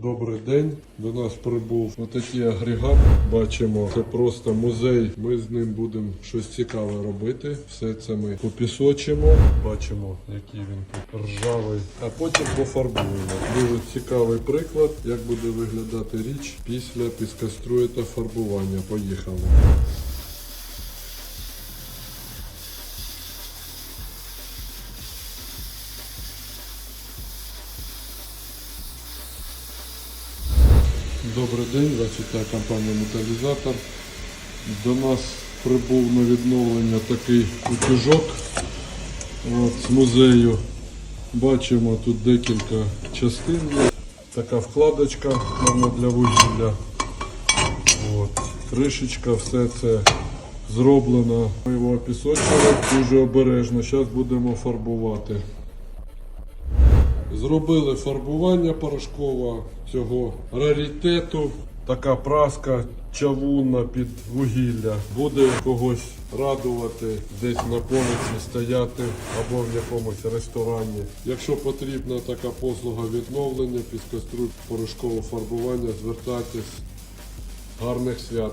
Добрий день. До нас прибув отакий агрегат. Бачимо, це просто музей. Ми з ним будемо щось цікаве робити. Все це ми попісочимо. Бачимо, який він тут ржавий. А потім пофарбуємо. Дуже цікавий приклад, як буде виглядати річ після піскострує та фарбування. Поїхали. Добрий день, вітає компанія Металізатор. До нас прибув на відновлення такий утюжок от, з музею. Бачимо тут декілька частин. Така вкладочка для вугілля. От. Кришечка, все це зроблено. Ми його опісочили дуже обережно. Зараз будемо фарбувати. Зробили фарбування порошкове цього раритету. Така праска чавунна під вугілля. Буде когось радувати десь на полиці стояти або в якомусь ресторані. Якщо потрібна така послуга відновлення, піскоструй порошкового фарбування, звертайтесь. Гарних свят!